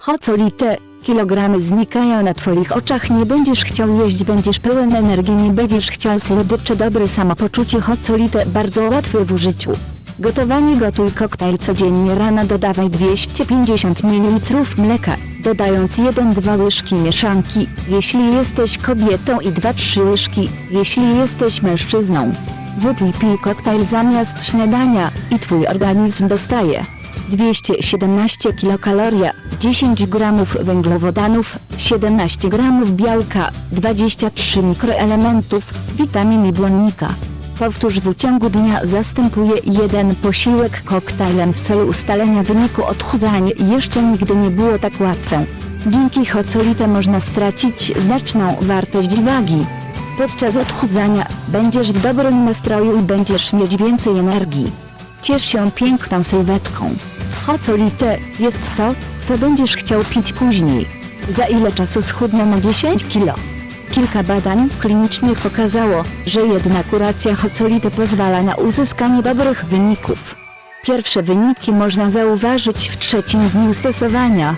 Hocolite, kilogramy znikają na twoich oczach, nie będziesz chciał jeść, będziesz pełen energii, nie będziesz chciał słodyczy, dobre samopoczucie Hocolite bardzo łatwe w użyciu. Gotowanie gotuj koktajl codziennie rano dodawaj 250 ml mleka, dodając 1-2 łyżki mieszanki, jeśli jesteś kobietą i 2-3 łyżki, jeśli jesteś mężczyzną. Wypij pij koktajl zamiast śniadania i twój organizm dostaje 217 kilokaloria, 10 gramów węglowodanów, 17 gramów białka, 23 mikroelementów, witamin i błonnika. Powtórz w ciągu dnia zastępuje jeden posiłek koktajlem w celu ustalenia wyniku odchudzania jeszcze nigdy nie było tak łatwe. Dzięki hocolite można stracić znaczną wartość wagi. Podczas odchudzania będziesz w dobrym nastroju i będziesz mieć więcej energii. Ciesz się piękną sylwetką. Hocolite jest to, co będziesz chciał pić później. Za ile czasu schudnę na 10 kilo? Kilka badań klinicznych pokazało, że jedna kuracja hocolite pozwala na uzyskanie dobrych wyników. Pierwsze wyniki można zauważyć w trzecim dniu stosowania.